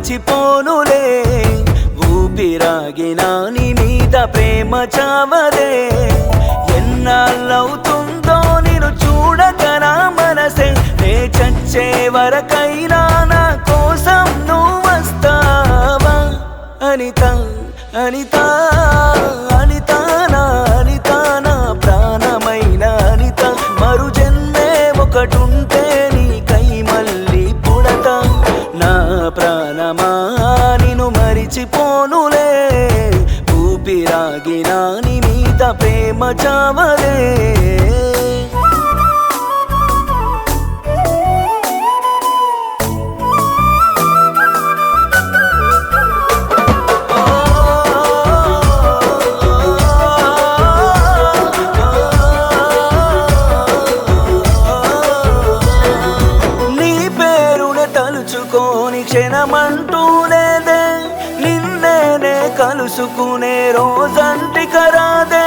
విడిచిపోనులే ఊపిరాగిన నీ మీద ప్రేమ చావదే. ఎన్నాళ్ళవుతుందో నేను చూడక నా మనసే. నే చచ్చే వరకైనా నా కోసం నువ్వు వస్తావా? అనిత అనిత అనితానా అనితానా ప్రాణమైన అనిత. మరు జన్మే ఒకటుంట ఊపిరాగినా నీ మీద ప్రేమ చావలే నీ పేరునే తలుచుకోని క్షణమంటూనే కలుసుకునే రోజంటి కరాదే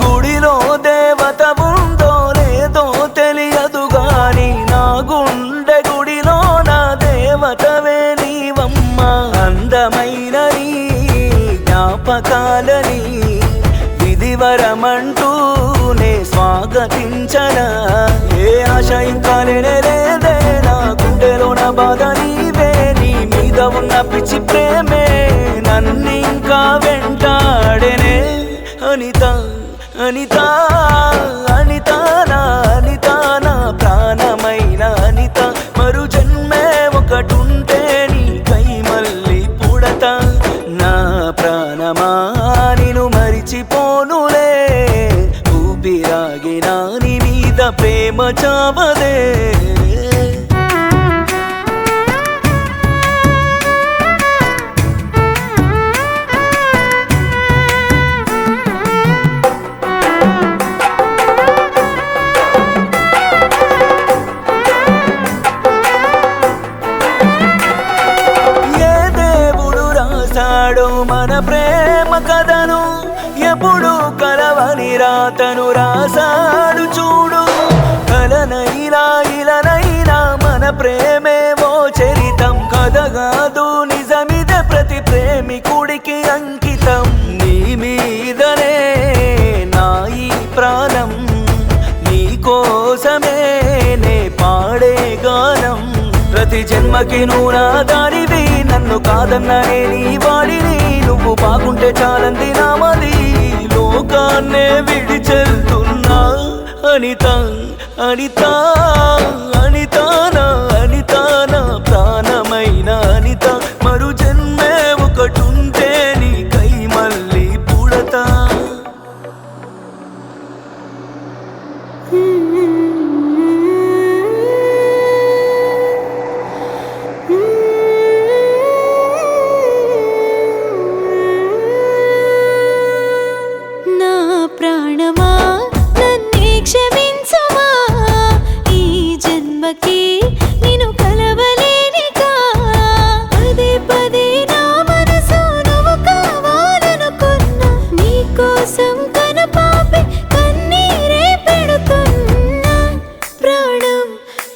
గుడిలో దేవత ఉందో లేదో తెలియదు గాని నా గుండె గుడిలో నా దేవతవే నీవమ్మ. అందమైన నీ జ్ఞాపకాలని విధివరమంటూ నే స్వాగతించన. ఏ ఆశ ఇంకా లేదే. నా గుండెలో నా బాధ నీవే. నీ మీద ఉన్న పిచ్చి ഗാനമാ దేవుడు మన ప్రేమ కథను. ఎప్పుడు కలవని రాతను రాశాడు చూడు. కలనైనా ఇలనైనా మన ప్రేమేమో చరితం. కథ కాదు నిజమిదే ప్రతి ప్రేమికుడికి అంకితం. నీ మీదనే నా ఈ ప్రాణం. నీ కోసమే నే పాడే గానం. ప్రతి జన్మకి నువ్వు నా నన్ను కాదన్ననే నీ వాడిని. నువ్వు బాగుంటే చాలంది నామది లోకాన్నే విడిచెళ్తున్నా. అనిత అనిత అనితానా